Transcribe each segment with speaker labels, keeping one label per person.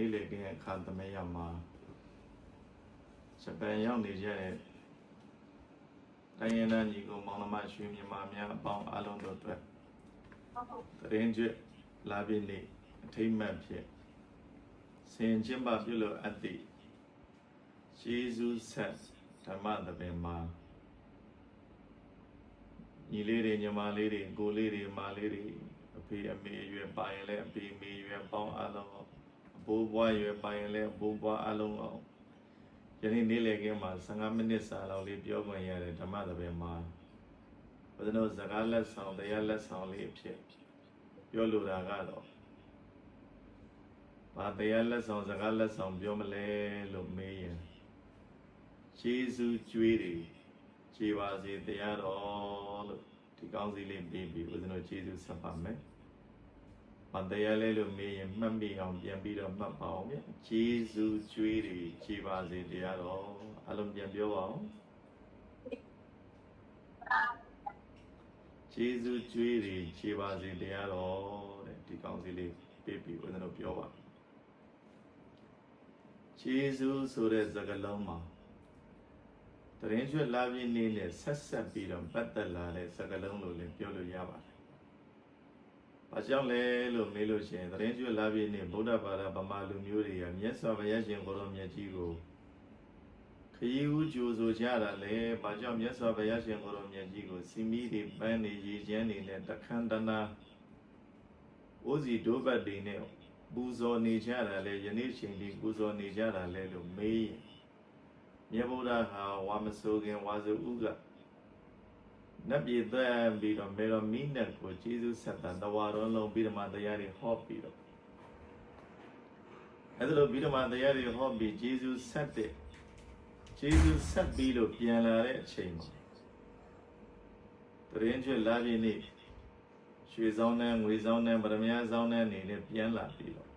Speaker 1: နေ့လေကင်းအခါသမယမှာဂျပန်ရောက်နေကြတဲ့တိုင်းရင်းသားညီကိုမောင်နှမရွှေမြန်မာများအပေါင်းအားလုံးတို့အတွက်တရင်ကျွတ်လာပြီနေ့အထိမ့်မှတ်ဖြစ်ဆင်ကျင်းပပြုလို့အပ်သည့်ယေရှုဆက်ဓမ္မသဘင်မှာညီလေးတွေညီမလေးတွေကိုလေးတွေမလေးတွေအဖေအမေရွယ်ပါရင်လည်းအဖေအမေရွယ်ပေါင်းအားလုံးအ ဘိုးဘွားရွယ်ပါရင်လည်းအဘိုးဘွားအားလုံးအောင်ယနေ့နေ့လည်ခင်းမှာ15မိနစ်စာလောက်လေးပြောခွင့်ရတဲ့ဓမ္မသဘင်မှာဘုရားတို့စကားလက်ဆောင်တရားလက်ဆောင်လေးအဖြစ်ပြောလိုတာကတော့ဘာတရားလက်ဆောင်စကားလက်ဆောင်ပြောမလဲလို့မေးရင်ယေရှုကြွေးတွေခြေပါစေတရားတော်လို့ဒီကောင်းစီလေးပြီးပြီးဦးဇင်းတို့ယေရှုဆက်ပါမယ်။ ဘာတရားလဲလို့မေးရင်မှတ်မိအောင်ပြန်ပြီးတော့မှတ်ပါအောင်ဗျ။ယေရှုကြွေးတွေခြေပါစေတရားတော်အလုံးပြန်ပြောပါအောင်။ယေရှုကြွေးတွေခြေပါစေတရားတော်တဲ့ဒီကောင်းစီလေးပြီးပြီးဦးဇင်းတို့ပြောပါ။ယေရှုဆိုတဲ့စကားလုံးမှာတရင်ရွှေလာပြင်းနေနဲ့ဆက်ဆက်ပြီးတော့ပတ်သက်လာတဲ့စကားလုံးလို့လည်းပြောလို့ရပါတယ်။ ဘာကြောင့်လဲလို့မေးလို့ရှိရင်တရင်ရွှေလာပြင်းနေဗုဒ္ဓဘာသာဗမာလူမျိုးတွေကမြတ်စွာဘုရားရှင်ကိုရောမြတ်ကြီးကိုခရီးဦးကြိုဆိုကြတာလေဘာကြောင့်မြတ်စွာဘုရားရှင်ကိုရောမြတ်ကြီးကိုစီမီတွေပန်းနေရည်ချမ်းနေနဲ့တခန္တနာအိုးစီဒိုးဘတ်တွေနဲ့ပူဇော်နေကြတာလေယနေ့ချိန်ဒီပူဇော်နေကြတာလေလို့မေးရင်မြတ်ဗုဒ္ဓဟာဝါမစိုးခင်ဝါစုဥက နတ်ပြည်သက်ပြီးတော့မေတော်မိနတ်ကိုကျေးဇူးဆက်တာတဝါတော်လုံးပြီးဓမ္မတရားတွေဟောပြီးတော့အဲဒါလိုပြီးဓမ္မတရားတွေဟောပြီးကျေးဇူးဆက်တဲ့ကျေးဇူးဆက်ပြီးတော့ပြန်လာတဲ့အချိန်မှာတရင်ကျွလာပြည့်နေ့ရွှေဆောင်နဲ့ငွေဆောင်နဲ့ဗရမ ्या ဆောင်နဲ့အနေနဲ့ပြန်လာပြီးတော့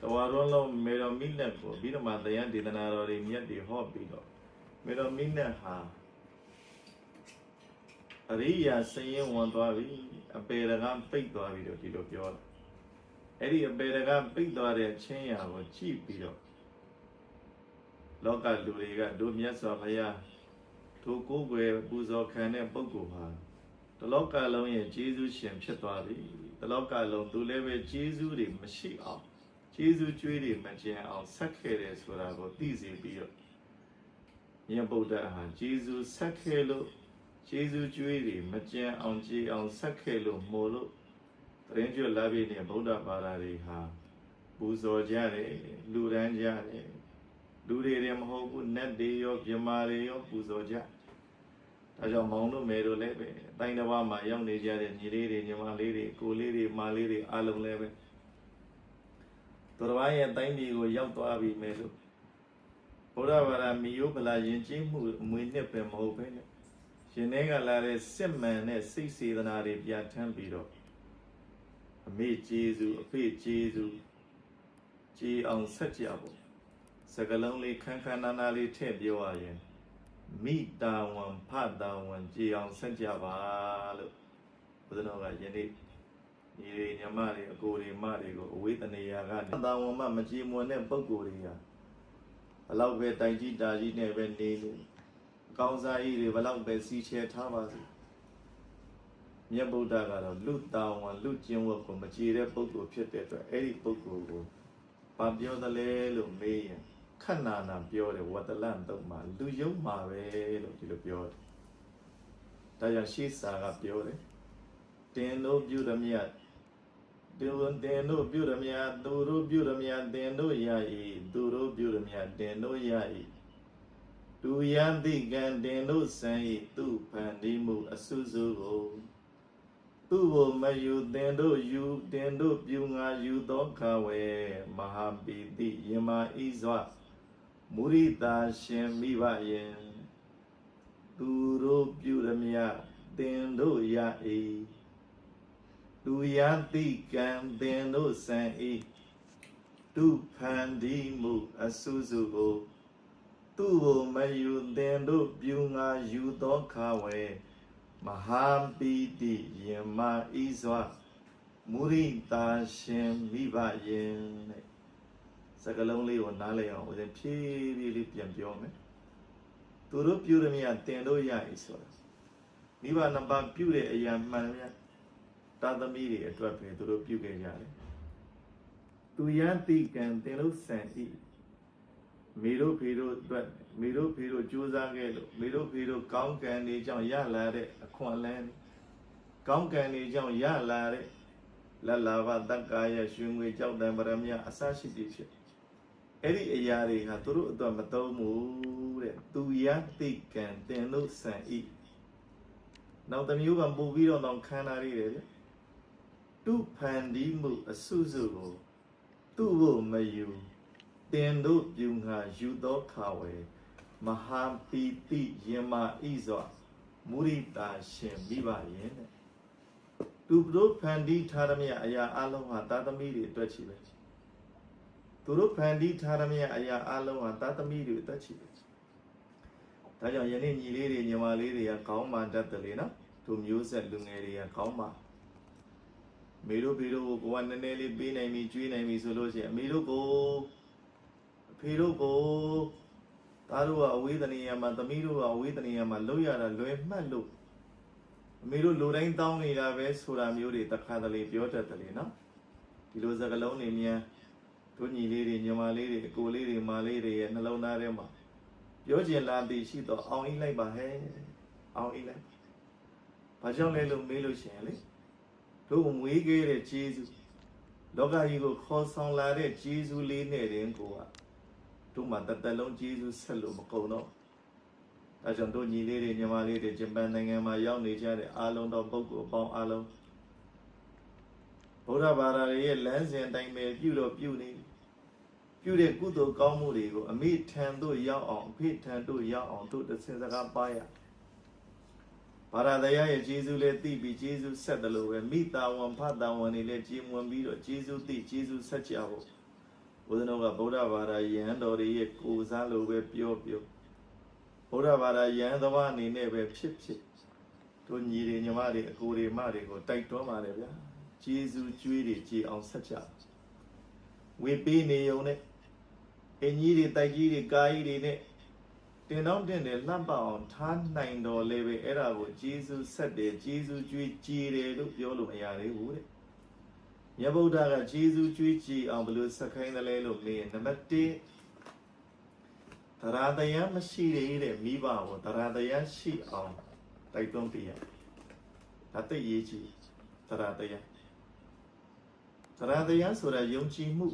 Speaker 1: တဝါတော်လုံးမေတော်မိနတ်ကိုပြီးတော့မှတရားဒေသနာတော်တွေမြတ်တွေဟောပြီးတော့မေတော်မိနတ်ဟာ အရိယာစရင်ဝင်သွားပြီအပေရကပိတ်သွားပြီတော့ဒီလိုပြောတာအဲ့ဒီအပေရကပိတ်သွားတဲ့ချင်းရာကိုကြည့်ပြီးတော့လောကလူတွေကတို့မြတ်စွာဘုရားတို့ကိုယ်ွယ်ပူဇော်ခံတဲ့ပုဂ္ဂိုလ်ဟာတလောကလုံးရဲ့ဂျေဇုရှင်ဖြစ်သွားပြီတလောကလုံးသူလည်းပဲဂျေဇုတွေမရှိအောင်ဂျေဇုကျွေးတွေမကျန်အောင်ဆက်ခဲ့တယ်ဆိုတာကိုသိစေပြီးတော့မြတ်ဗုဒ္ဓဟာဂျေဇုဆက်ခဲ့လို့ ဂျေဇုကျွေးတွေမကျန်အောင်ကြည်အောင်ဆက်ခဲ့လို့မို့လို့တရင်ကျွလာပြီနဲ့ဗုဒ္ဓဘာသာတွေဟာပူဇော်ကြတယ်လူရန်ကြတယ်လူတွေတွေမဟုတ်ဘူးနတ်တွေရောပြမာတွေရောပူဇော်ကြဒါကြောင့်မောင်တို့မယ်တို့လည်းပဲတိုင်းတစ်ပါးမှာရောက်နေကြတဲ့ညီလေးတွေညီမလေးတွေကိုလေးတွေမလေးတွေအားလုံးလည်းပဲသူတော်ဘာရဲ့တိုင်းပြည်ကိုရောက်သွားပြီမယ်လို့ဘုရားဗရာမီယိုဗလာယဉ်ကျေးမှုအမွေနှစ်ပဲမဟုတ်ပဲနဲ့ ရှင်ထဲကလာတဲ့စစ်မှန်တဲ့စိတ်စေတနာတွေပြဋ္ဌာန်းပြီးတော့အမေကျေးဇူးအဖေကျေးဇူးကြည်အောင်ဆက်ကြဖို့စကလုံးလေးခန်းခန်းနာနာလေးထည့်ပြောရရင်မိတာဝန်ဖတာဝန်ကြည်အောင်ဆက်ကြပါလို့ဘုရားတော်ကယနေ့ညီတွေညီမတွေအကိုတွေမတွေကိုအဝေးတနေရာကနေတာဝန်မှမကြည်မွန်တဲ့ပုံကိုယ်တွေဟာဘလောက်ပဲတိုင်ကြီးတာကြီးနဲ့ပဲနေနေအ ကောင်းစားကြီးတွေဘလောက်ပဲစီချဲထားပါစေမြတ်ဗုဒ္ဓကတော့လူတာဝန်လူကျင့်ဝတ်ကိုမကြည်တဲ့ပုဂ္ဂိုလ်ဖြစ်တဲ့အတွက်အဲ့ဒီပုဂ္ဂိုလ်ကိုဘာပြောသလဲလို့မေးရင်ခဏနာပြောတယ်ဝတ္တလန်တော့မှာလူယုံမှာပဲလို့ဒီလိုပြောတယ်။ဒါကြောင့်ရှေးစာကပြောတယ်တင်တို့ပြုရမြတ်တင်တင်တို့ပြုရမြတ်သူတို့ပြုရမြတ်တင်တို့ရ၏သူတို့ပြုရမြတ်တင်တို့ရ၏ သူယံတိကံတင်တို့စံ၏သူဖန်ဒီမှုအဆုစုကိုသူ့ကိုမယူတင်တို့ယူတင်တို့ပြုငါယူသောခဝေမဟာပိတိယမဤစွာမုရိတာရှင်မိဘယင်သူတို့ပြုရမြတင်တို့ရ၏သူယတိကံတင်တို့စံ၏သူဖန်ဒီမှုအဆုစုကို သူ့ကိုမယူတင်တို့ပြုငါယူသောခဝေမဟာပိတိယမဤစွာမုရိတာရှင်မိဘယင်တဲ့စစကလုံးလေးကိုနားလည်အောင်ဦးဇင်းဖြည်းဖြည်းလေးပြန်ပြောမယ်သူတို့ပြုရမြတင်လို့ရပြီဆိုတာမိဘနှစ်ပါးပြုတဲ့အရာမှန်မြတ်တာသမီတွေအတွက်ပဲသူတို့ပြုခဲ့ကြတယ်သူယံတိကံတင်လို့ဆန်ဤ မိတို့ဖေတို့အတွက်မိတို့ဖေတို့ကြိုးစားခဲ့လို့မိတို့ဖေတို့ကောင်းကံတွေကြောင့်ရလာတဲ့အခွင့်အလမ်းတွေကောင်းကံတွေကြောင့်ရလာတဲ့လက်လာဘတက္ကာယရွှေငွေကြောက်တံပရမယအစရှိတိဖြစ်အဲ့ဒီအရာတွေဟာသူတို့အတွက်မသုံးဘူးတဲ့သူယတိကံတင်လို့ဆန်ဤနောက်တစ်မျိုးကပို့ပြီးတော့တော့ခန္ဓာလေးတွေလေသူဖန်ဒီမှုအစုစုကိုသူ့ဖို့မယူ တင်တို့ပြုငါယူသောခါဝေမဟာပီတိယမဣဇောမုရိတာရှင်မိပါရဲ့တဲ့သူတို့ဖန်တီးထားသမျှအရာအလုံးဟာသာသမီတွေအတွက်ချီပဲသူတို့ဖန်တီးထားသမျှအရာအလုံးဟာသာသမီတွေအတွက်ချီပဲဒါကြောင့်ယနေ့ညီလေးတွေညီမလေးတွေကကောင်းမှတတ်တယ်လေနော်သူမျိုးဆက်လူငယ်တွေကကောင်းမှမေတို့ဖေတို့ကိုကိုကနည်းနည်းလေးပေးနိုင်ပြီကျွေးနိုင်ပြီဆိုလို့ရှိရင်အမေတို့ကိုအ ဖေတို့ကိုသားတို့ကအဝေးတနေရမှာသမီးတို့ကအဝေးတနေရမှာလှုပ်ရတာလွယ်မှတ်လို့အမေတို့လူတိုင်းတောင်းနေတာပဲဆိုတာမျိုးတွေတခါတလေပြောတတ်တယ်လေနော်ဒီလိုစကားလုံးတွေမြန်တို့ညီလေးတွေညီမလေးတွေအကိုလေးတွေမလေးတွေရဲ့နှလုံးသားထဲမှာပြောကျင်လာသည်ရှိတော့အောင်အိလိုက်ပါဟဲ့အောင်အိလိုက်ဘာကြောင့်လဲလို့မေးလို့ရှိရင်လေတို့မွေးခဲ့တဲ့ဂျေဇုလောကကြီးကိုခေါ်ဆောင်လာတဲ့ဂျေဇုလေးနဲ့တင်ကိုက တို့မှတသက်လုံးဂျေဇုဆက်လို့မကုန်တော့ဒါကြောင့်တို့ညီလေးတွေညီမလေးတွေဂျပန်နိုင်ငံမှာရောက်နေကြတဲ့အားလုံးသောပုဂ္ဂိုလ်အပေါင်းအားလုံးဘုရားဘာသာရဲ့လမ်းစဉ်တိုင်းပဲပြုတော့ပြုနေပြုတဲ့ကုသိုလ်ကောင်းမှုတွေကိုအမိထံသို့ရောက်အောင်အဖေထံသို့ရောက်အောင်တို့တစ်စင်စကားပါရဘာသာတရားရဲ့ကျေးဇူးလေးသိပြီးကျေးဇူးဆက်တယ်လို့ပဲမိသားဝန်ဖတ်သားဝန်တွေလည်းကြီးမွန်ပြီးတော့ကျေးဇူးသိကျေးဇူးဆက်ကြဖို့ ဘုရားတော်ကဗုဒ္ဓဘာသာယဟန်တော်တွေရဲ့ကိုယ်စားလိုပဲပြောပြောဗုဒ္ဓဘာသာယဟန်သဘာအနေနဲ့ပဲဖြစ်ဖြစ်တို့ညီတွေညီမတွေအကိုတွေမတွေကိုတိုက်တွန်းပါတယ်ဗျာကျေးဇူးကျွေးတွေကြည်အောင်ဆက်ကြဝေပေးနေုံနဲ့အင်ကြီးတွေတိုက်ကြီးတွေကားကြီးတွေနဲ့တင်တော့တင်တယ်လှပအောင်ထားနိုင်တော်လဲပဲအဲ့ဒါကိုကျေးဇူးဆက်တယ်ကျေးဇူးကျွေးကြည်တယ်လို့ပြောလို့မရသေးဘူးတဲ့ မြတ်ဗုဒ္ဓကကျေးဇူးကျွေးကြည်အောင်ဘယ်လိုဆက်ခိုင်းတယ်လဲလို့မေးရင်နံပါတ်1တရားတရားမရှိသေးတဲ့မိဘကိုတရားတရားရှိအောင်တိုက်တွန်းပြရဒါသိရေးကြည့်တရားတရားတရားတရားဆိုတာယုံကြည်မှု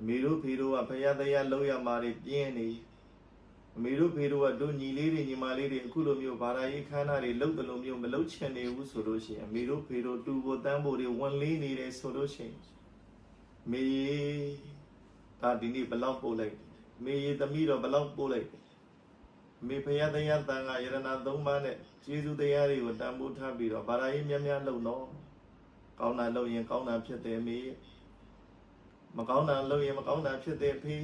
Speaker 1: အမေတို့ဖေတို့ကဘုရားတရားလောက်ရမှာတွေပြင်းနေ အမေတို့ဖေတို့ကတို့ညီလေးတွေညီမလေးတွေအခုလိုမျိုးဘာသာရေးခန္ဓာတွေလှုပ်တယ်လို့မျိုးမလှုပ်ချင်နေဘူးဆိုလို့ရှိရင်အမေတို့ဖေတို့တူဖို့တန်းဖို့တွေဝန်လေးနေတယ်ဆိုလို့ရှိရင်မေဒါဒီနေ့ဘလောက်ပို့လိုက်မေရေသမီးတော့ဘလောက်ပို့လိုက်မေဖယားတရားတန်ခါယရဏသုံးပါးနဲ့ကျေးဇူးတရားတွေကိုတန်ဖိုးထားပြီးတော့ဘာသာရေးများများလှုပ်တော့ကောင်းတာလုပ်ရင်ကောင်းတာဖြစ်တယ်မေမကောင်းတာလုပ်ရင်မကောင်းတာဖြစ်တယ်ဖေ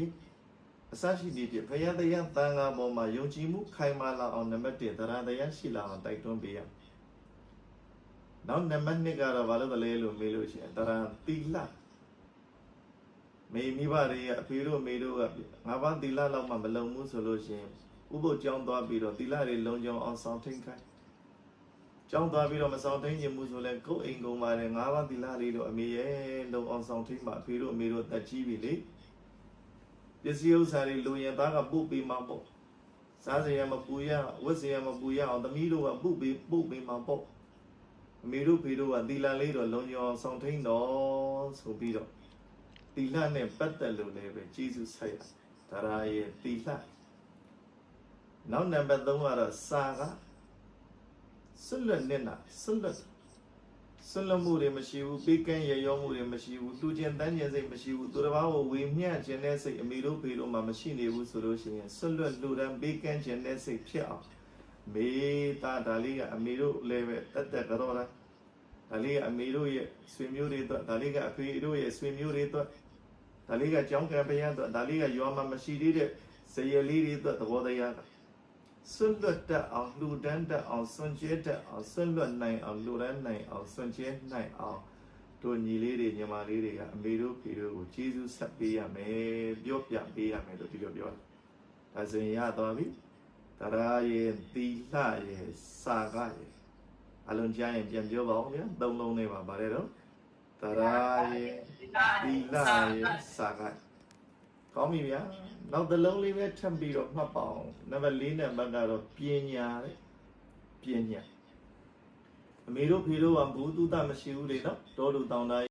Speaker 1: အစရှိသည်ဖြင့်ဖယားတရားတန်ခါပေါ်မှာယုံကြည်မှုခိုင်မာလာအောင်နံပါတ်1တရားတရားရှိလာအောင်တိုက်တွန်းပေးရနောက်နံပါတ်2ကတော့ဘာလို့လဲလို့မေးလို့ရှိရင်တရားတိလမေမိဘတွေကအဖေတို့မေတို့ကငါးပါးသီလလောက်မှမလုံဘူးဆိုလို့ရှိရင်ဥပုပ်ကျောင်းသွားပြီးတော့သီလတွေလုံခြုံအောင်ဆောင်ထိန်ခိုင်းကျောင်းသွားပြီးတော့မဆောင်ထိန်ခြင်းမှုဆိုလဲကိုယ်အိမ်ကုန်ပါတယ်ငါးပါးသီလလေးတို့အမေရဲ့လုံအောင်ဆောင်ထိန်ပါအဖေတို့အမေတို့တက်ကြီးပြီလေ ပစ္စည်းဥစ္စာတွေလူရင်သားကပုတ်ပေးမှာပေါ့စားစရာမပူရဝတ်စရာမပူရအောင်သမီးတို့ကပုတ်ပေးပုတ်ပေးမှာပေါ့အမေတို့ဖေတို့ကသီလလေးတော့လုံခြုံအောင်ဆောင်ထိန်တော့ဆိုပြီးတော့သီလနဲ့ပတ်သက်လို့လည်းပဲကျေးဇူးဆက်ရဒါရာရဲ့သီလနောက်နံပါတ်3ကတော့စာကဆွလွတ်နေတာဆွလွတ် ဆွလွတ်မှုတွေမရှိဘူးပေးကမ်းရရောမှုတွေမရှိဘူးလူကျင်တန်းကျင်စိတ်မရှိဘူးသူတစ်ပါးကိုဝေမျှခြင်းတဲ့စိတ်အမိတို့ဖေတို့မှမရှိနေဘူးဆိုလို့ရှိရင်ဆွလွတ်လူတန်းပေးကမ်းခြင်းတဲ့စိတ်ဖြစ်အောင်မေတ္တာဒါလေးကအမိတို့လည်းပဲတက်တက်ကြောတာဒါလေးကအမေတို့ရဲ့ဆွေမျိုးတွေအတွက်ဒါလေးကအဖေတို့ရဲ့ဆွေမျိုးတွေအတွက်ဒါလေးကကြောင်းကံပယံအတွက်ဒါလေးကရွာမှာမရှိသေးတဲ့ဇယလေးတွေအတွက်သဘောတရားက ဆွတ်လွတ်တတ်အောင်လှူဒန်းတတ်အောင်ဆွန့်ကျဲတတ်အောင်ဆွတ်လွတ်နိုင်အောင်လှူဒန်းနိုင်အောင်ဆွန့်ကျဲနိုင်အောင်တို့ညီလေးတွေညီမလေးတွေကအမေတို့ဖေတို့ကိုကျေးဇူးဆက်ပေးရမယ်ပြောပြပေးရမယ်လို့ဒီလိုပြောတာဒါဆိုရင်ရသွားပြီတရားရဲ့သီလရဲ့စာကရဲ့အလုံးချရင်ပြန်ပြောပါဦးဗျာသုံးလုံးနဲ့ပါပါတယ်တော့တရားရဲ့သီလရဲ့စာက ကောင်းပြီဗျာနောက်တစ်လုံးလေးပဲထပ်ပြီးတော့မှတ်ပါအောင်နံပါတ်၄နံပါတ်ကတော့ပညာတဲ့ပညာအမေတို့ဖေတို့ကဘူးတုတမရှိဘူးလေနော်တောလူတောင်သား